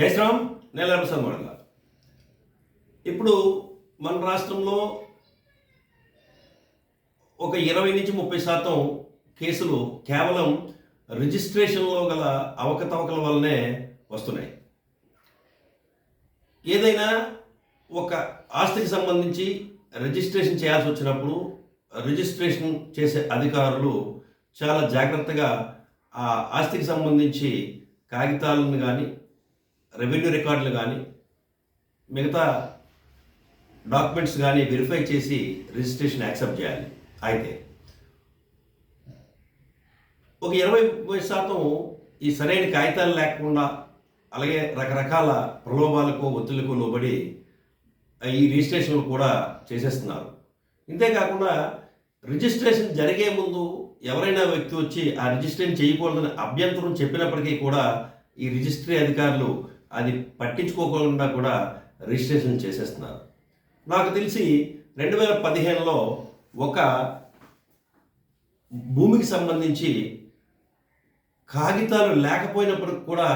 జై శ్రీరామ్ నేను ఇప్పుడు మన రాష్ట్రంలో ఒక ఇరవై నుంచి ముప్పై శాతం కేసులు కేవలం రిజిస్ట్రేషన్లో గల అవకతవకల వల్లనే వస్తున్నాయి. ఏదైనా ఒక ఆస్తికి సంబంధించి రిజిస్ట్రేషన్ చేయాల్సి వచ్చినప్పుడు రిజిస్ట్రేషన్ చేసే అధికారులు చాలా జాగ్రత్తగా ఆ ఆస్తికి సంబంధించి కాగితాలను కానీ రెవెన్యూ రికార్డులు కానీ మిగతా డాక్యుమెంట్స్ కానీ వెరిఫై చేసి రిజిస్ట్రేషన్ యాక్సెప్ట్ చేయాలి. అయితే ఒక ఇరవై ముప్పై శాతం ఈ సరైన కాగితాలు లేకుండా అలాగే రకరకాల ప్రలోభాలకు ఒత్తిళ్ళకు లోబడి ఈ రిజిస్ట్రేషన్లు కూడా చేసేస్తున్నారు. ఇంతేకాకుండా రిజిస్ట్రేషన్ జరిగే ముందు ఎవరైనా వ్యక్తి వచ్చి ఆ రిజిస్ట్రేషన్ చేయకూడదని అభ్యంతరం చెప్పినప్పటికీ కూడా ఈ రిజిస్ట్రీ అధికారులు అది పట్టించుకోకుండా కూడా రిజిస్ట్రేషన్ చేసేస్తున్నారు. నాకు తెలిసి రెండు వేల పదిహేనులో ఒక భూమికి సంబంధించి కాగితాలు లేకపోయినప్పటికి కూడా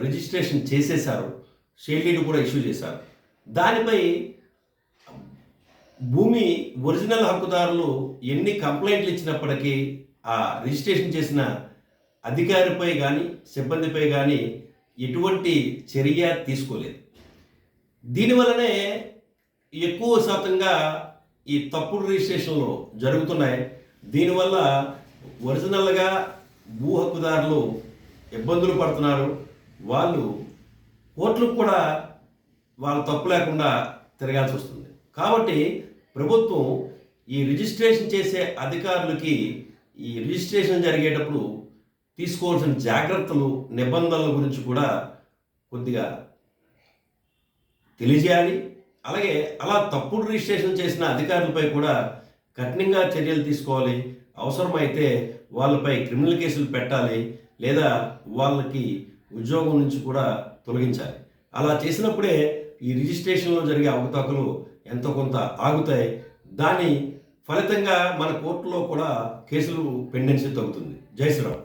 రిజిస్ట్రేషన్ చేసేశారు. షేల్డీడ్ కూడా ఇష్యూ చేశారు. దానిపై భూమి ఒరిజినల్ హక్కుదారులు ఎన్ని కంప్లైంట్లు ఇచ్చినప్పటికీ ఆ రిజిస్ట్రేషన్ చేసిన అధికారిపై కానీ సిబ్బందిపై కానీ ఎటువంటి చర్య తీసుకోలేదు. దీనివల్లనే ఎక్కువ శాతంగా ఈ తప్పుడు రిజిస్ట్రేషన్లు జరుగుతున్నాయి. దీనివల్ల ఒరిజినల్గా భూ హక్కుదారులు ఇబ్బందులు పడుతున్నారు. వాళ్ళు కోర్టులకు కూడా వాళ్ళ తప్పు లేకుండా తిరగాల్సి వస్తుంది. కాబట్టి ప్రభుత్వం ఈ రిజిస్ట్రేషన్ చేసే అధికారులకి ఈ రిజిస్ట్రేషన్ జరిగేటప్పుడు తీసుకోవాల్సిన జాగ్రత్తలు నిబంధనల గురించి కూడా కొద్దిగా తెలియజేయాలి. అలాగే అలా తప్పుడు రిజిస్ట్రేషన్ చేసిన అధికారులపై కూడా కఠినంగా చర్యలు తీసుకోవాలి. అవసరమైతే వాళ్ళపై క్రిమినల్ కేసులు పెట్టాలి లేదా వాళ్ళకి ఉద్యోగం నుంచి కూడా తొలగించాలి. అలా చేసినప్పుడే ఈ రిజిస్ట్రేషన్లో జరిగే అవకతవకలు ఎంతో కొంత ఆగుతాయి. దాని ఫలితంగా మన కోర్టులో కూడా కేసులు పెండెన్సీ తగ్గుతుంది. జై శ్రీరామ్.